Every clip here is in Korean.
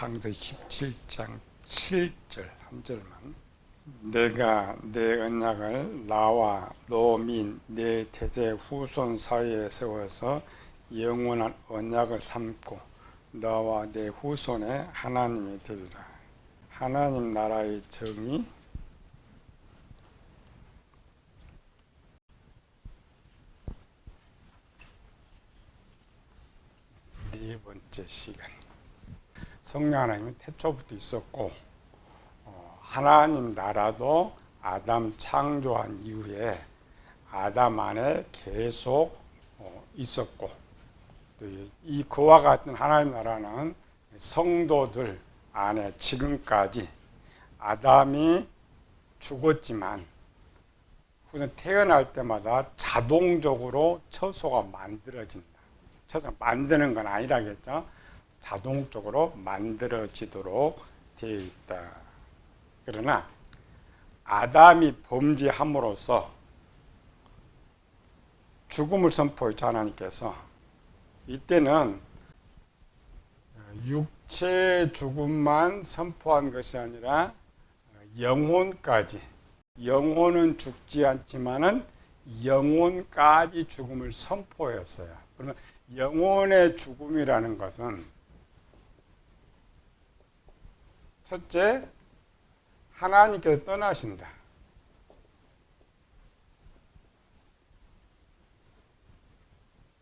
창세기 17장 7절 한 절만. 내가 내 언약을 나와 너민 내 대제 후손 사이에 세워서 영원한 언약을 삼고 너와 내 후손의 하나님이 되리라. 하나님 나라의 정의 네 번째 시간 성령 하나님은 태초부터 있었고 어, 하나님 나라도 아담 창조한 이후에 아담 안에 계속 어, 있었고 또이 그와 같은 하나님 나라는 성도들 안에 지금까지 아담이 죽었지만 우선 태어날 때마다 자동적으로 처소가 만들어진다. 처소 만드는 건 아니라겠죠. 자동적으로 만들어지도록 되어 있다. 그러나 아담이 범죄함으로써 죽음을 선포했죠 하나님께서 이때는 육체 죽음만 선포한 것이 아니라 영혼까지 영혼은 죽지 않지만은 영혼까지 죽음을 선포했어요. 그러면 영혼의 죽음이라는 것은 첫째 하나님께서 떠나신다.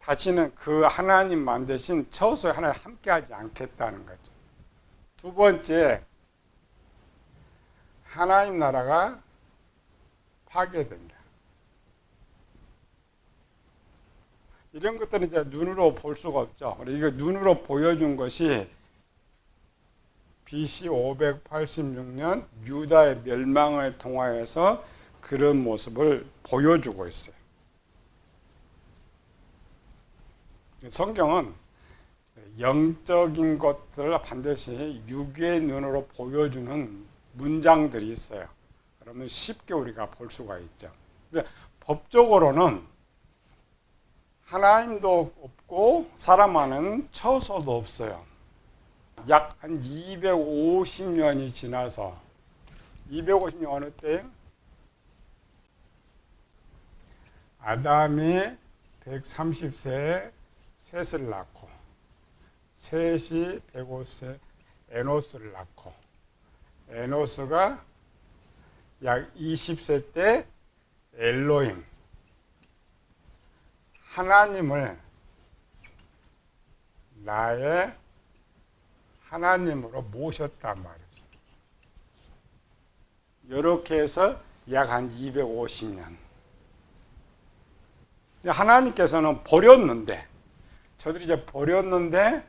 다시는 그 하나님 만드신 처소에 하나님 함께하지 않겠다는 거죠. 두 번째 하나님 나라가 파괴된다. 이런 것들은 이제 눈으로 볼 수가 없죠. 이거 눈으로 보여준 것이 BC 586년 유다의 멸망을 통하여서 그런 모습을 보여주고 있어요. 성경은 영적인 것들을 반드시 육의 눈으로 보여주는 문장들이 있어요. 그러면 쉽게 우리가 볼 수가 있죠. 법적으로는 하나님도 없고 사람 안에는 처소도 없어요. 약 한 250년이 지나서 250년 어느 때 아담이 130세에 셋을 낳고 셋이 105세 에노스를 낳고 에노스가 약 20세 때 엘로임 하나님을 나의 하나님으로 모셨단 말이죠. 이렇게 해서 약 한 250년. 하나님께서는 버렸는데, 저들이 이제 버렸는데,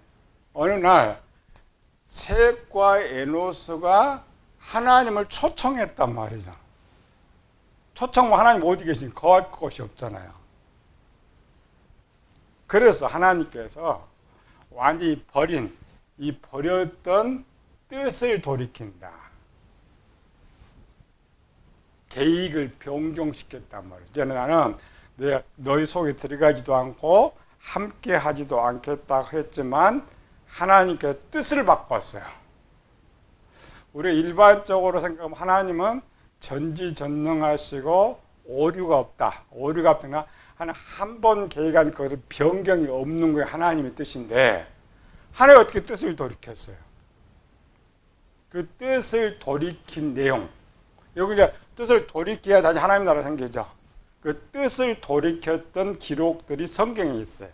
어느 날, 셋과 에노스가 하나님을 초청했단 말이죠. 초청하면 하나님 어디 계신 거할 곳이 없잖아요. 그래서 하나님께서 완전히 버린 이 버렸던 뜻을 돌이킨다. 계획을 변경시켰단 말이에요. 나는 내 너희 속에 들어가지도 않고 함께 하지도 않겠다고 했지만 하나님께 뜻을 바꿨어요. 우리 일반적으로 생각하면 하나님은 전지전능하시고 오류가 없다. 오류가 없다. 한번 계획한 것을 변경이 없는 게 하나님의 뜻인데 하나님 어떻게 뜻을 돌이켰어요? 그 뜻을 돌이킨 내용 여기 이제 뜻을 돌이켜야 다시 하나님 나라 생기죠. 그 뜻을 돌이켰던 기록들이 성경에 있어요.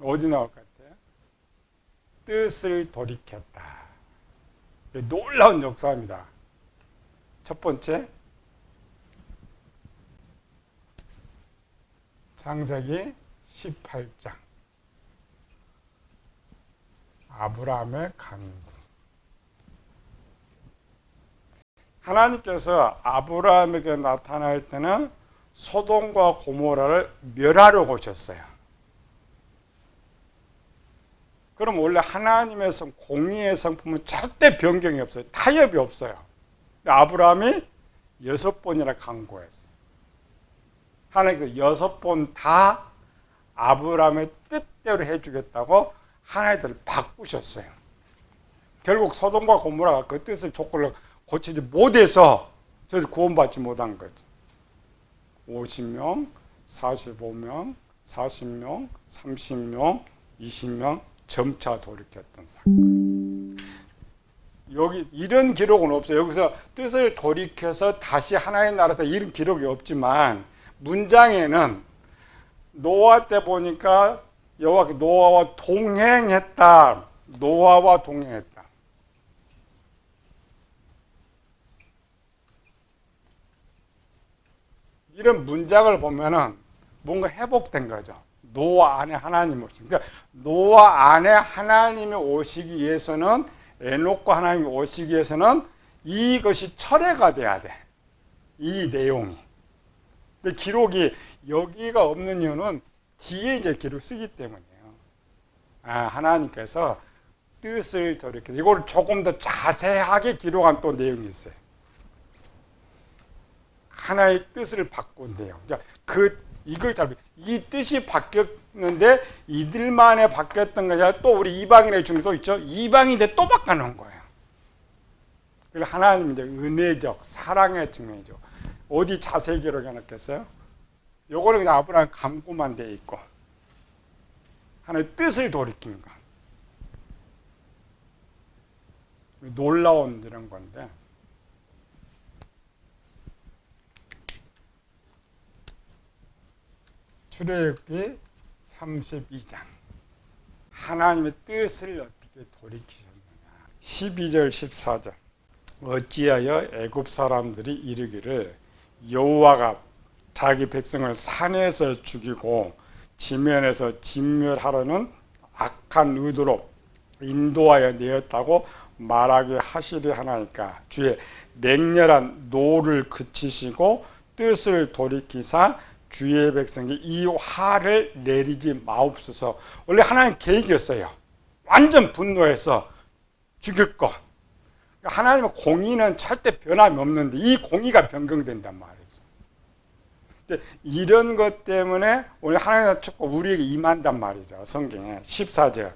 어디 나올 것 같아요? 뜻을 돌이켰다. 놀라운 역사입니다. 첫 번째, 창세기 18장. 아브라함의 간구. 하나님께서 아브라함에게 나타날 때는 소돔과 고모라를 멸하려고 오셨어요. 그럼 원래 하나님의 성, 공의의 성품은 절대 변경이 없어요. 타협이 없어요. 아브라함이 여섯 번이나 강구했어요. 하나님 그 여섯 번 다 아브라함의 뜻대로 해주겠다고 하나님을 바꾸셨어요. 결국 소돔과 고모라가 그 뜻을 조건을 고치지 못해서 저들 구원받지 못한 거죠. 50명, 45명, 40명, 30명, 20명 점차 돌이켰던 사건. 여기 이런 기록은 없어요. 여기서 뜻을 돌이켜서 다시 하나의 나라에서 이런 기록이 없지만 문장에는 노아 때 보니까 여호와 노아와 동행했다. 노아와 동행했다. 이런 문장을 보면은 뭔가 회복된 거죠. 노아 안에 하나님 오시. 그러니까 노아 안에 하나님이 오시기 위해서는 에녹과 하나님이 오시기 위해서는 이것이 철회가 돼야 돼. 이 내용이. 근데 기록이 여기가 없는 이유는 뒤에 이제 기록 쓰기 때문이에요. 아, 하나님께서 뜻을 저렇게 이걸 조금 더 자세하게 기록한 또 내용이 있어요. 하나의 뜻을 바꾼 내용. 자, 그 이걸 잘, 이 뜻이 바뀌었는데 이들만에 바뀌었던 게 아니라 또 우리 이방인의 중에도 있죠. 이방인인데 또 바꿔놓은 거예요. 그래서 하나님 이제 은혜적 사랑의 증명이죠. 어디 자세히 기록해 놨겠어요? 요거는 그냥 아브라함 감구만 돼 있고 하나의 뜻을 돌이킨 거. 놀라운 이런 건데 출애굽기 32장 하나님의 뜻을 어떻게 돌이키셨느냐 12절 14절 어찌하여 애굽 사람들이 이르기를 여호와가 자기 백성을 산에서 죽이고 지면에서 진멸하려는 악한 의도로 인도하여 내었다고 말하게 하시리 하나니까 주의 맹렬한 노를 그치시고 뜻을 돌이키사 주의 백성이 이 화를 내리지 마옵소서. 원래 하나님 계획이었어요. 완전 분노해서 죽일 거. 그러니까 하나님의 공의는 절대 변함이 없는데 이 공의가 변경된단 말이죠. 이런 것 때문에 오늘 하나님의 축복 우리에게 임한단 말이죠. 성경에 14절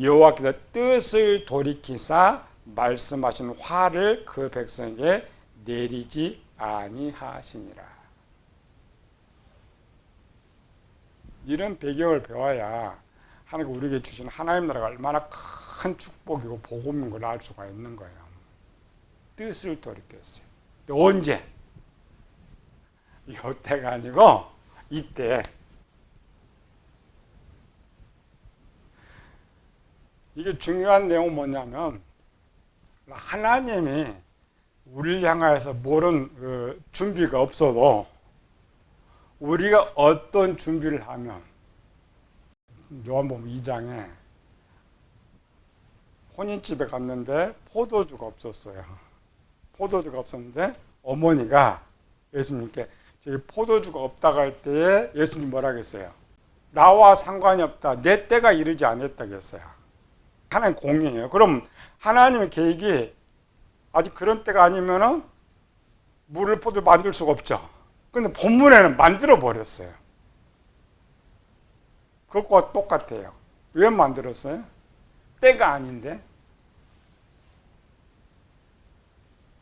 여호와께서 뜻을 돌이키사 말씀하신 화를 그 백성에게 내리지 아니하시니라. 이런 배경을 배워야 하나님 우리에게 주신 하나님 나라가 얼마나 큰 축복이고 복음인 걸 알 수가 있는 거예요. 뜻을 돌이켰어요. 언제? 이때가 아니고 이때. 이게 중요한 내용은 뭐냐면 하나님이 우리를 향하여서 모른 그 준비가 없어도 우리가 어떤 준비를 하면 요한복음 2장에 혼인집에 갔는데 포도주가 없었어요. 포도주가 없었는데 어머니가 예수님께 저기 포도주가 없다고 할 때에 예수님 뭐라 했어요? 나와 상관이 없다. 내 때가 이르지 않았다고 했어요. 하나님 공이에요. 그럼 하나님의 계획이 아직 그런 때가 아니면은 물을 포도 만들 수가 없죠. 근데 본문에는 만들어 버렸어요. 그것과 똑같아요. 왜 만들었어요? 때가 아닌데.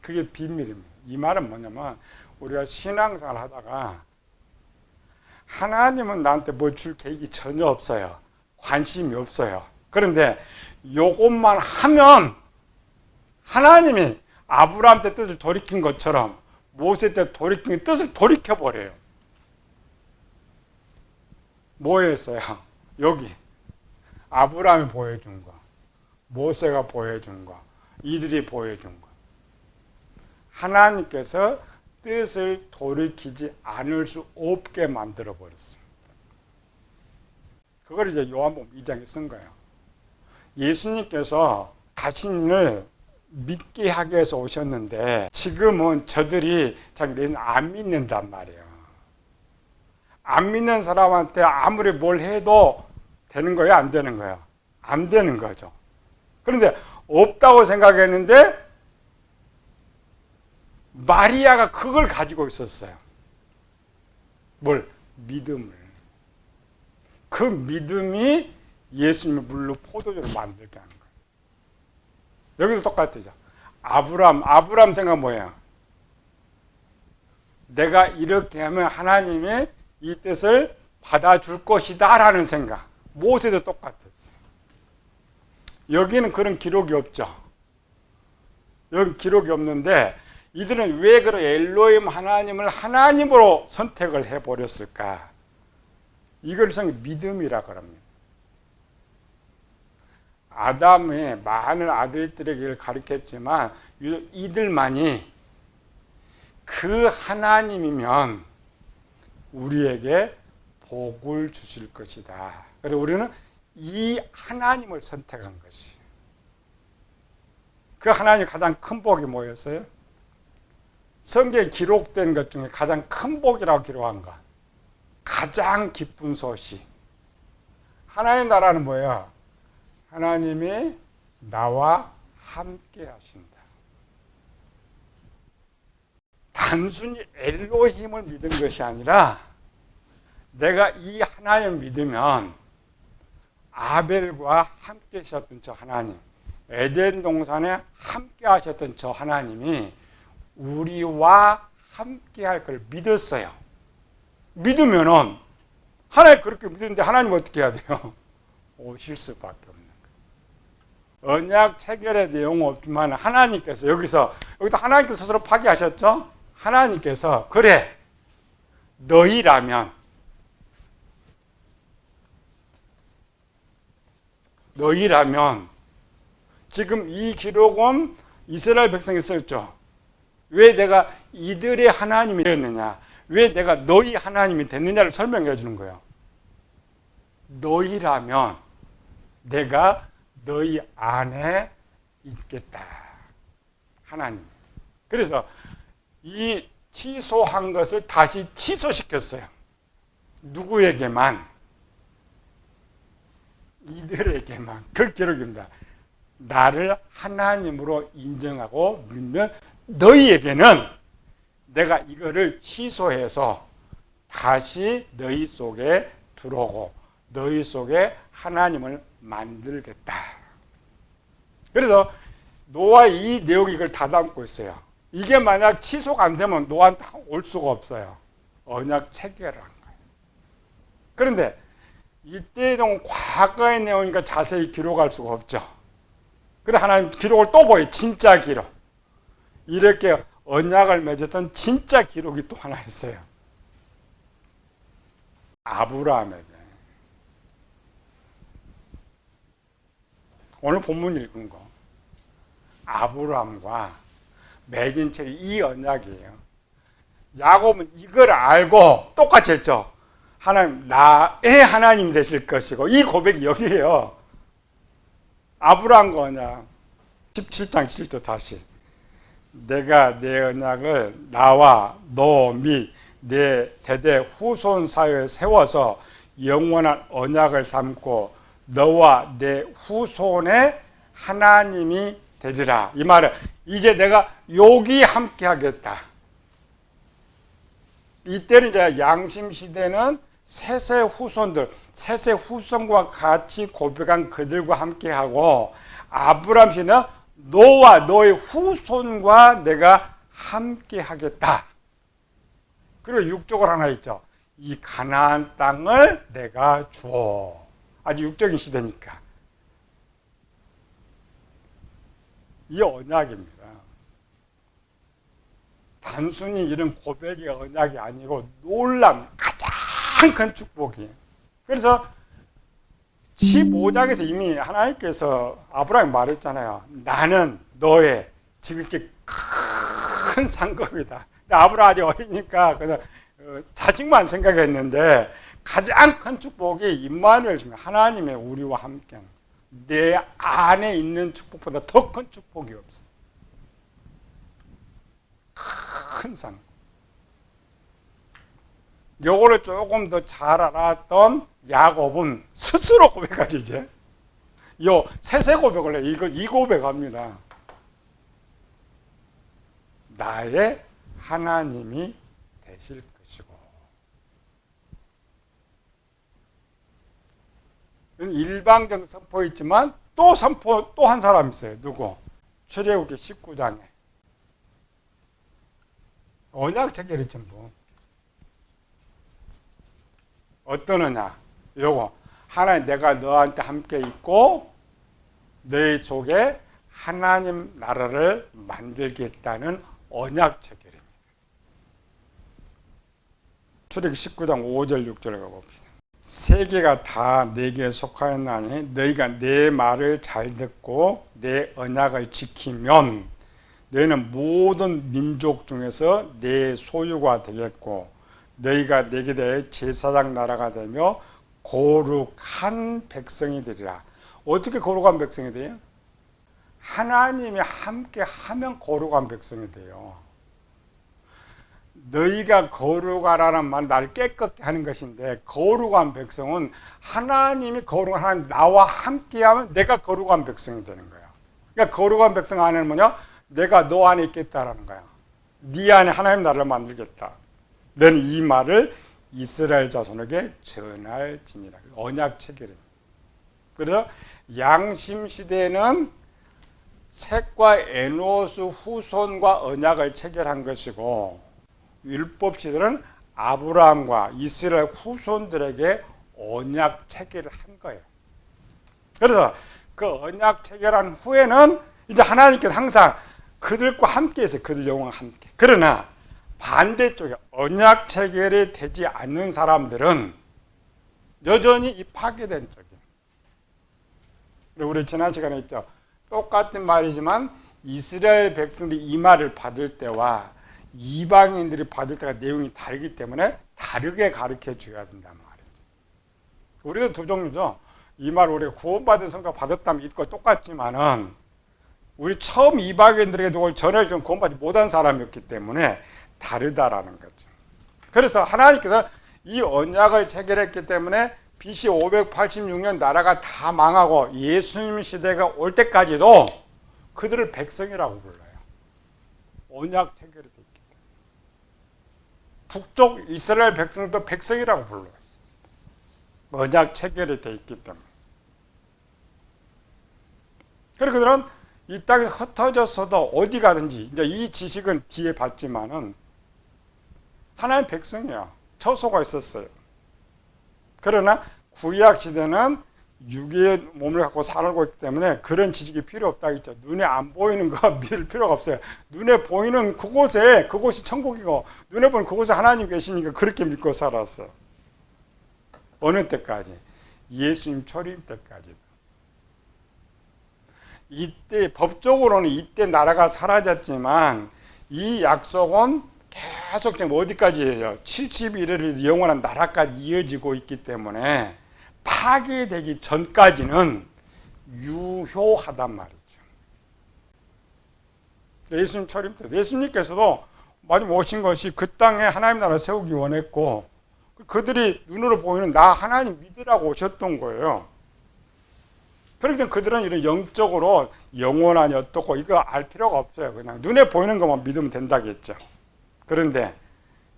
그게 비밀입니다. 이 말은 뭐냐면 우리가 신앙생활 하다가 하나님은 나한테 뭐 줄 계획이 전혀 없어요. 관심이 없어요. 그런데 요것만 하면 하나님이 아브라함 때 뜻을 돌이킨 것처럼 모세 때 돌이킨 뜻을 돌이켜 버려요. 뭐였어요? 여기 아브라함이 보여준 거, 모세가 보여준 거, 이들이 보여준 거. 하나님께서 뜻을 돌이키지 않을 수 없게 만들어 버렸습니다. 그걸 이제 요한복음 2장에 쓴 거예요. 예수님께서 자신을 믿게 하기 위해서 오셨는데 지금은 저들이 자기를 안 믿는단 말이에요. 안 믿는 사람한테 아무리 뭘 해도 되는 거예요? 안 되는 거예요? 안 되는 거죠. 그런데 없다고 생각했는데 마리아가 그걸 가지고 있었어요. 뭘? 믿음을. 그 믿음이 예수님의 물로 포도주를 만들게 하는 거예요. 여기도 똑같죠. 아브람, 아브람 생각 뭐예요? 내가 이렇게 하면 하나님이 이 뜻을 받아줄 것이다 라는 생각. 모세도 똑같았어요. 여기는 그런 기록이 없죠. 여기 기록이 없는데 이들은 왜 그런 엘로임 하나님을 하나님으로 선택을 해버렸을까? 이걸 성 믿음이라 그럽니다. 아담의 많은 아들들에게 가르쳤지만 이들만이 그 하나님이면 우리에게 복을 주실 것이다. 그래서 우리는 이 하나님을 선택한 것이. 그 하나님 가장 큰 복이 뭐였어요? 성경에 기록된 것 중에 가장 큰 복이라고 기록한 것. 가장 기쁜 소식. 하나님 나라는 뭐예요? 하나님이 나와 함께 하신다. 단순히 엘로힘을 믿은 것이 아니라 내가 이 하나님을 믿으면 아벨과 함께 하셨던 저 하나님, 에덴 동산에 함께 하셨던 저 하나님이 우리와 함께 할 걸 믿었어요. 믿으면은 하나님 그렇게 믿는데 하나님 어떻게 해야 돼요? 오실 수밖에 없는 거예요. 언약 체결의 내용은 없지만 하나님께서 여기서 여기도 하나님께서 스스로 파기하셨죠? 하나님께서 그래 너희라면 너희라면 지금 이 기록은 이스라엘 백성이 썼죠. 왜 내가 이들의 하나님이 되었느냐? 왜 내가 너희 하나님이 됐느냐를 설명해 주는 거예요. 너희라면 내가 너희 안에 있겠다. 하나님. 그래서 이 취소한 것을 다시 취소시켰어요. 누구에게만? 이들에게만. 그 기록입니다. 나를 하나님으로 인정하고 믿는 너희에게는 내가 이거를 취소해서 다시 너희 속에 들어오고 너희 속에 하나님을 만들겠다. 그래서 노아 이 내용이 이걸 다 담고 있어요. 이게 만약 취소가 안 되면 노아한테 올 수가 없어요. 언약 체결을 한 거예요. 그런데 이때의 내용 과거의 내용이니까 자세히 기록할 수가 없죠. 그래 하나님 기록을 또 보여 진짜 기록. 이렇게 언약을 맺었던 진짜 기록이 또 하나 있어요. 아브라함에게. 오늘 본문 읽은 거. 아브라함과 맺은 책이 이 언약이에요. 야곱은 이걸 알고 똑같이 했죠. 하나님, 나의 하나님 되실 것이고, 이 고백이 여기에요. 아브라함과 언약. 17장 7절 다시. 내가 내 언약을 나와 너 및 내 대대 후손 사이에 세워서 영원한 언약을 삼고 너와 내 후손의 하나님이 되리라. 이 말은 이제 내가 여기 함께 하겠다. 이때는 이제 양심 시대는 세세 후손들, 세세 후손과 같이 고백한 그들과 함께 하고 아브람 시는 너와 너의 후손과 내가 함께 하겠다. 그리고 육적으로 하나 있죠. 이 가나안 땅을 내가 주어. 아주 육적인 시대니까. 이 언약입니다. 단순히 이런 고백의 언약이 아니고 놀람 가장 큰 축복이에요. 그래서 15장에서 이미 하나님께서 아브라함 말했잖아요. 나는 너의 지금 이렇게 큰 상급이다. 아브라함 아직 어리니까 그냥 어, 자식만 생각했는데 가장 큰 축복이 임마누엘 중에 하나님의 우리와 함께 내 안에 있는 축복보다 더 큰 축복이 없어. 큰 상. 요거를 조금 더 잘 알았던 야곱은 스스로 고백하지 이제. 요 세세 고백을 해. 이거 이 고백합니다. 나의 하나님이 되실 것이고. 일방적 선포 있지만 또 선포 또 한 사람 있어요. 누구? 출애굽기 19장에 언약 체결이 전부 어떠느냐? 요거 하나님 내가 너한테 함께 있고 너희 속에 하나님 나라를 만들겠다는 언약 체결입니다. 출애굽기 19장 5절 6절을 가봅시다. 세계가 다 내게 속하였나니 너희가 내 말을 잘 듣고 내 언약을 지키면 너희는 모든 민족 중에서 내 소유가 되겠고 너희가 내게 대해 제사장 나라가 되며 거룩한 백성이 되리라. 어떻게 거룩한 백성이 돼요? 하나님이 함께 하면 거룩한 백성이 돼요. 너희가 거룩하라는 말 나를 깨끗게 하는 것인데 거룩한 백성은 하나님이 거룩한 하나님 나와 함께 하면 내가 거룩한 백성이 되는 거야. 그러니까 거룩한 백성 안에는 뭐냐? 내가 너 안에 있겠다라는 거야. 네 안에 하나님 나라를 만들겠다. 너는 이 말을 이스라엘 자손에게 전할지니라. 언약 체결입니다. 그래서 양심 시대에는 셋과 에노스 후손과 언약을 체결한 것이고 율법 시대는 아브라함과 이스라엘 후손들에게 언약 체결을 한 거예요. 그래서 그 언약 체결한 후에는 이제 하나님께서 항상 그들과 함께 있어요. 그들 영웅과 함께. 그러나 반대쪽에 언약 체결이 되지 않는 사람들은 여전히 이 파괴된 쪽이에요. 우리 지난 시간에 했죠. 똑같은 말이지만 이스라엘 백성들이 이 말을 받을 때와 이방인들이 받을 때가 내용이 다르기 때문에 다르게 가르쳐 줘야 된단 말이죠. 우리도 두 종류죠. 이 말 우리가 구원받은 성도 받았다면 이거 똑같지만은 우리 처음 이방인들에게 누굴 전해준 구원받지 못한 사람이었기 때문에 다르다라는 거죠. 그래서 하나님께서 이 언약을 체결했기 때문에 BC 586년 나라가 다 망하고 예수님 시대가 올 때까지도 그들을 백성이라고 불러요. 언약 체결이 됐기 때문에. 북쪽 이스라엘 백성도 백성이라고 불러요. 언약 체결이 돼 있기 때문에. 그래서 그들은 이 땅에 흩어졌어도 어디 가든지 이제 이 지식은 뒤에 봤지만은 하나의 백성이야. 처소가 있었어요. 그러나 구약 시대는 육의 몸을 갖고 살고 있기 때문에 그런 지식이 필요 없다 했죠. 눈에 안 보이는 거 믿을 필요가 없어요. 눈에 보이는 그곳에 그곳이 천국이고 눈에 보이는 그곳에 하나님 계시니까 그렇게 믿고 살았어. 어느 때까지? 예수님 초림 때까지. 이때 법적으로는 이때 나라가 사라졌지만 이 약속은 계속 지금 어디까지예요? 70일을 영원한 나라까지 이어지고 있기 때문에 파괴되기 전까지는 유효하단 말이죠. 예수님 초림 때 예수님께서도 많이 오신 것이 그 땅에 하나님 나라 세우기 원했고 그들이 눈으로 보이는 나 하나님 믿으라고 오셨던 거예요. 그렇기 그들은 이런 영적으로 영원하니 어떻고 이거 알 필요가 없어요. 그냥 눈에 보이는 것만 믿으면 된다겠죠. 그런데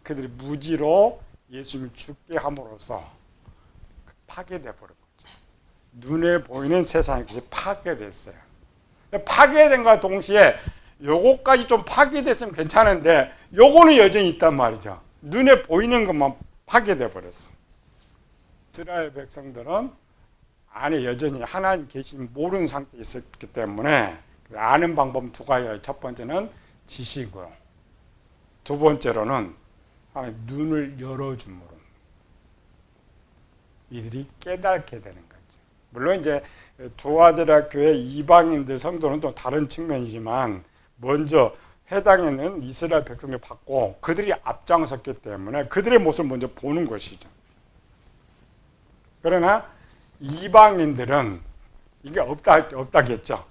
그들이 무지로 예수님을 죽게 함으로써 파괴돼 버린 거죠. 눈에 보이는 세상이 파괴됐어요. 파괴된과 동시에 요거까지 좀 파괴됐으면 괜찮은데 요거는 여전히 있단 말이죠. 눈에 보이는 것만 파괴돼 버렸어. 이스라엘 백성들은 안에 여전히 하나님 계신 모르는 상태에 있었기 때문에 아는 방법 두 가지예요. 첫 번째는 지식으로, 두 번째로는 하나님 눈을 열어줌으로 이들이 깨닫게 되는 거죠. 물론 이제 두아드라 교회 이방인들 성도는 또 다른 측면이지만 먼저 해당에는 이스라엘 백성을 받고 그들이 앞장섰기 때문에 그들의 모습을 먼저 보는 것이죠. 그러나 이방인들은 이게 없다 없다겠죠.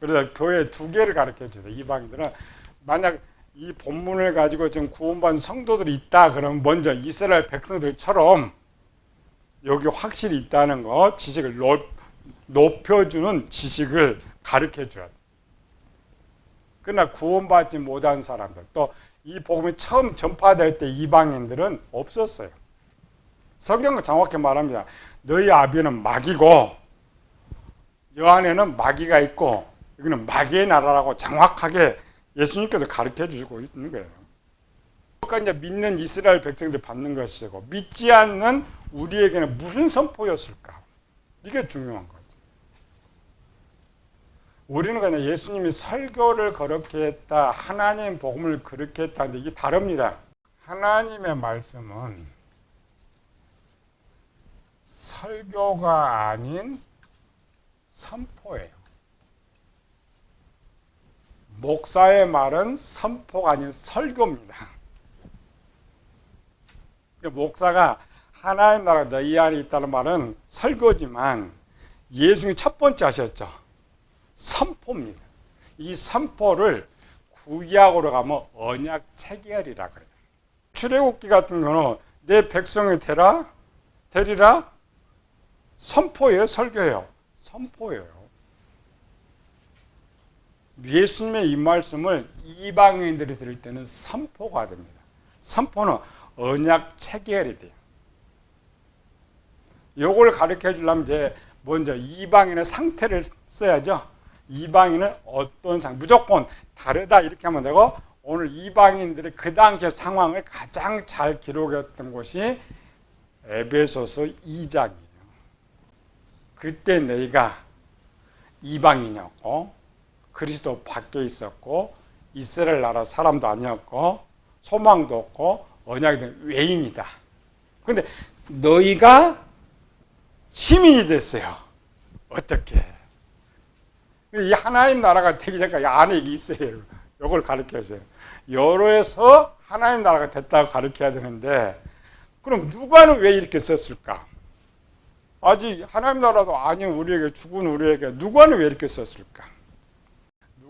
그래서 교회 두 개를 가르쳐 주세요. 이방인들은 만약 이 본문을 가지고 지금 구원받은 성도들이 있다 그러면 먼저 이스라엘 백성들처럼 여기 확실히 있다는 거 지식을 높여주는 지식을 가르쳐 줘야 돼. 그러나 구원받지 못한 사람들 또 이 복음이 처음 전파될 때 이방인들은 없었어요. 성경은 정확히 말합니다. 너희 아비는 마귀고 여 안에는 마귀가 있고 이거는 마귀의 나라라고 정확하게 예수님께서 가르쳐 주시고 있는 거예요. 그러니까 이제 믿는 이스라엘 백성들이 받는 것이고 믿지 않는 우리에게는 무슨 선포였을까? 이게 중요한 거죠. 우리는 그냥 예수님이 설교를 그렇게 했다, 하나님 복음을 그렇게 했다 는데 이게 다릅니다. 하나님의 말씀은 설교가 아닌 선포예요. 목사의 말은 선포가 아닌 설교입니다. 그러니까 목사가 하나님 나라 너희 안에 있다는 말은 설교지만 예수님이 첫 번째 하셨죠. 선포입니다. 이 선포를 구약으로 가면 언약 체결이라 그래요. 출애굽기 같은 경우는 내 백성이 되라 되리라 선포예요, 설교예요. 선포예요. 예수님의 이 말씀을 이방인들이 들을 때는 선포가 됩니다. 선포는 언약 체결이 돼요. 요걸 가르쳐 주려면 이제 먼저 이방인의 상태를 써야죠. 이방인은 어떤 상, 무조건 다르다 이렇게 하면 되고 오늘 이방인들의 그 당시의 상황을 가장 잘 기록했던 곳이 에베소서 2장이에요. 그때 너희가 이방인이었고 그리스도 밖에 있었고 이스라엘 나라 사람도 아니었고 소망도 없고 언약이 된 외인이다. 근데 너희가 시민이 됐어요. 어떻게? 이 하나님 나라가 되기 전까지 안에 있어요. 이걸 가르쳐주세요. 여로에서 하나님 나라가 됐다고 가르쳐야 되는데 그럼 누가는 왜 이렇게 썼을까? 아직 하나님 나라도 아닌 우리에게 죽은 우리에게 누가는 왜 이렇게 썼을까?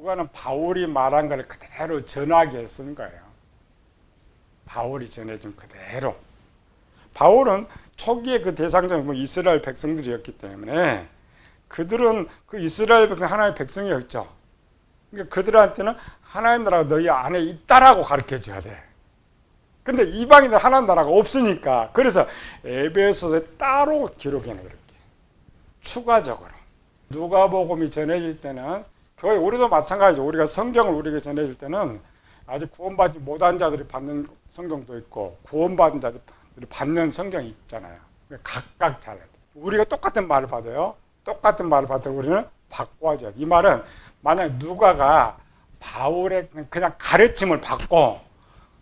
누가는 바울이 말한 걸 그대로 전하게 쓴 거예요. 바울이 전해준 그대로. 바울은 초기에 그 대상자는 뭐 이스라엘 백성들이었기 때문에 그들은 그 이스라엘 백성 하나님의 백성이었죠. 그러니까 그들한테는 하나님 나라가 너희 안에 있다라고 가르쳐 줘야 돼. 근데 이방인들 하나님 나라가 없으니까 그래서 에베소서에 따로 기록해내 그렇게 추가적으로 누가복음이 전해질 때는 교회 우리도 마찬가지죠. 우리가 성경을 우리에게 전해질 때는 아직 구원받지 못한 자들이 받는 성경도 있고 구원받은 자들이 받는 성경이 있잖아요. 각각 돼. 우리가 똑같은 말을 받아요. 똑같은 말을 받아 우리는 바꿔줘야 돼. 이 말은 만약 누가가 바울의 그냥 가르침을 받고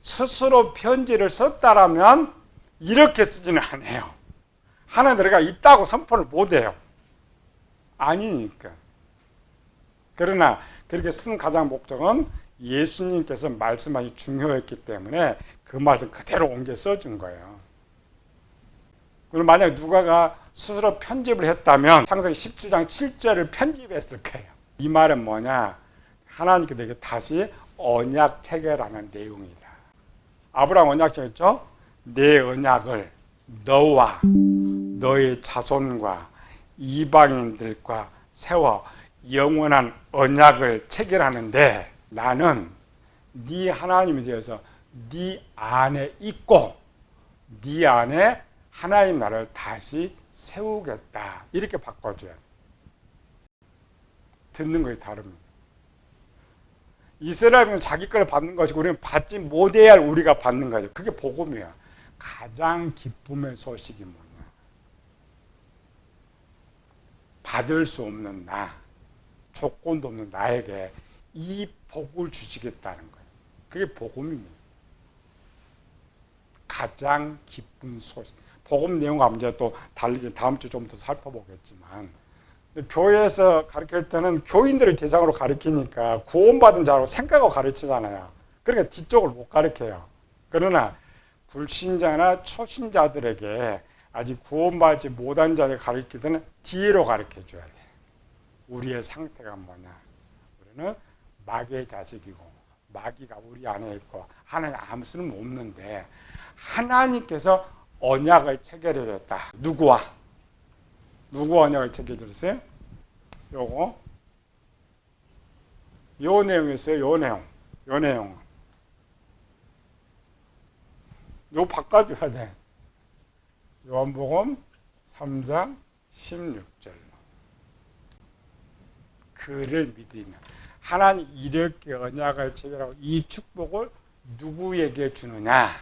스스로 편지를 썼다라면 이렇게 쓰지는 않아요. 하나님들가 있다고 선포를 못해요. 아니니까. 그러나 그렇게 쓴 가장 목적은 예수님께서 말씀하기 중요했기 때문에 그 말씀 그대로 옮겨 써준 거예요. 그럼 만약 누가가 스스로 편집을 했다면 창세기 17장 7절을 편집했을 거예요. 이 말은 뭐냐? 하나님께 다시 언약 체결하는 내용이다. 아브라함 언약 체결했죠? 내 언약을 너와 너의 자손과 이방인들과 세워 영원한 언약을 체결하는데 나는 네 하나님이 되어서 네 안에 있고 네 안에 하나님 나라를 다시 세우겠다. 이렇게 바꿔줘야 돼. 듣는 것이 다릅니다. 이스라엘은 자기 걸 받는 것이고 우리는 받지 못해야 할 우리가 받는 거죠. 그게 복음이야. 가장 기쁨의 소식이 뭐냐? 받을 수 없는 나, 조건도 없는 나에게 이 복을 주시겠다는 거예요. 그게 복음입니다. 가장 기쁜 소식. 복음 내용과 이제 또 달리 다음 주 좀 더 살펴보겠지만 교회에서 가르칠 때는 교인들을 대상으로 가르치니까 구원받은 자로 생각하고 가르치잖아요. 그러니까 뒤쪽을 못 가르쳐요. 그러나 불신자나 초신자들에게 아직 구원받지 못한 자를 가르칠 때는 뒤로 가르쳐 줘야 돼. 우리의 상태가 뭐냐. 우리는 마귀의 자식이고 마귀가 우리 안에 있고 하나님 아무 수는 없는데 하나님께서 언약을 체결해 줬다. 누구와? 누구 언약을 체결해 줬어요? 요거 요 내용이 있어요. 요 내용. 요 내용. 요 바꿔줘야 돼. 요한복음 3장 16절로 그를 믿으면 하나님 이렇게 언약을 체결하고 이 축복을 누구에게 주느냐를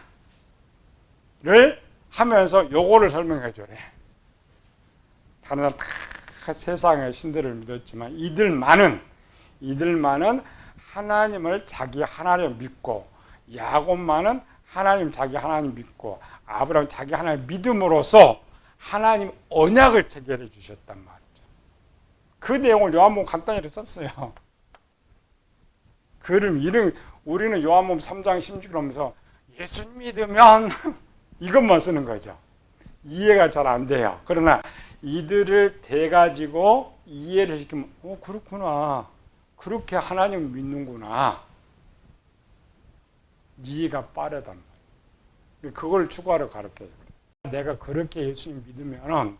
하면서 요거를 설명해 줘래. 다른 사람 다 세상의 신들을 믿었지만 이들만은 이들만은 하나님을 자기 하나님 믿고 야곱만은 하나님 자기 하나님 믿고 아브라함 자기 하나님 믿음으로써 하나님 언약을 체결해 주셨단 말이죠. 그 내용을 요한복음 간단히 썼어요. 그럼 이런 우리는 요한복음 3장 16절 하면서 예수 믿으면 이것만 쓰는 거죠. 이해가 잘 안 돼요. 그러나 이들을 대가지고 이해를 시키면 어 그렇구나. 그렇게 하나님 믿는구나. 이해가 빠르단 말이에요. 그걸 추가로 가르쳐요. 내가 그렇게 예수님 믿으면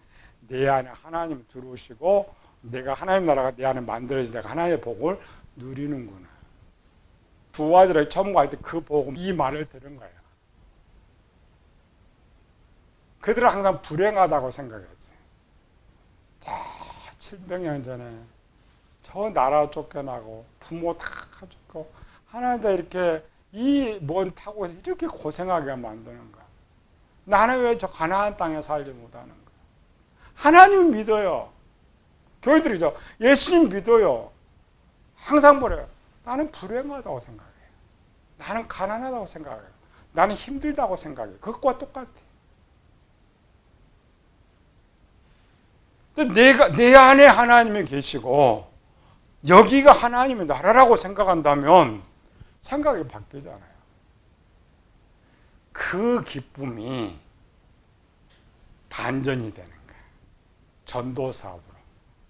내 안에 하나님 들어오시고 내가 하나님 나라가 내 안에 만들어진 내가 하나님의 복을 누리는구나. 두 아들을 처음 갈 때 그 복음 이 말을 들은 거예요. 그들은 항상 불행하다고 생각했지. 자, 700년 전에 저 나라 쫓겨나고 부모 다 죽고 하나님 이렇게 이먼 타고 이렇게 고생하게 만드는 거야. 나는 왜 저 가나안 땅에 살지 못하는 거야? 하나님 믿어요. 교회들이죠. 예수님 믿어요. 항상 그래요. 나는 불행하다고 생각해요. 나는 가난하다고 생각해요. 나는 힘들다고 생각해요. 그것과 똑같아. 내가 내 안에 하나님이 계시고 여기가 하나님의 나라라고 생각한다면 생각이 바뀌잖아요. 그 기쁨이 반전이 되는 거예요. 전도 사업으로.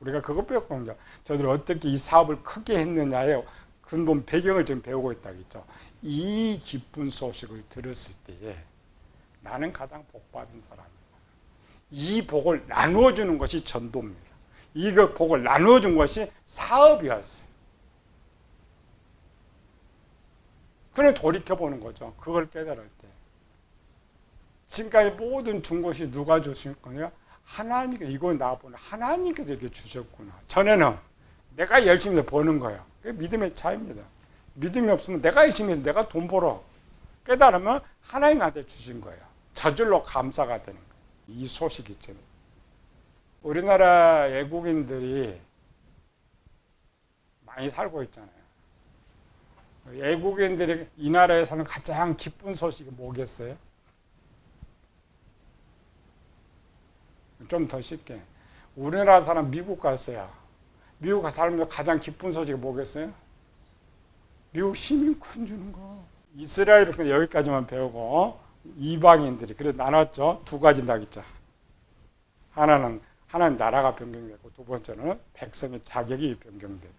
우리가 그것 배웠거든요. 저들 어떻게 이 사업을 크게 했느냐에 근본 배경을 지금 배우고 있다겠죠. 이 기쁜 소식을 들었을 때에 나는 가장 복받은 사람이다. 이 복을 나누어 주는 것이 전도입니다. 이거 복을 나누어 준 것이 사업이었어요. 그래 돌이켜 보는 거죠. 그걸 깨달을 때. 지금까지 모든 준 것이 누가 주신 거냐? 하나님께 이거 나보는 하나님께서 이렇게 주셨구나. 전에는 내가 열심히 버는 거예요. 그게 믿음의 차이입니다. 믿음이 없으면 내가 열심히 해서 내가 돈 벌어. 깨달으면 하나님 나한테 주신 거예요. 저절로 감사가 되는 거예요. 이 소식이 있잖아요. 우리나라 외국인들이 많이 살고 있잖아요. 외국인들이 이 나라에 사는 가장 기쁜 소식이 뭐겠어요? 좀 더 쉽게. 우리나라 사람 미국 갔어요. 미국 살면서 가장 기쁜 소식이 뭐겠어요? 미국 시민권 주는 거. 이스라엘부터 여기까지만 배우고 이방인들이 그래서 나눴죠. 두 가지 낙이죠. 하나는 하나님 나라가 변경되고 두 번째는 백성의 자격이 변경되고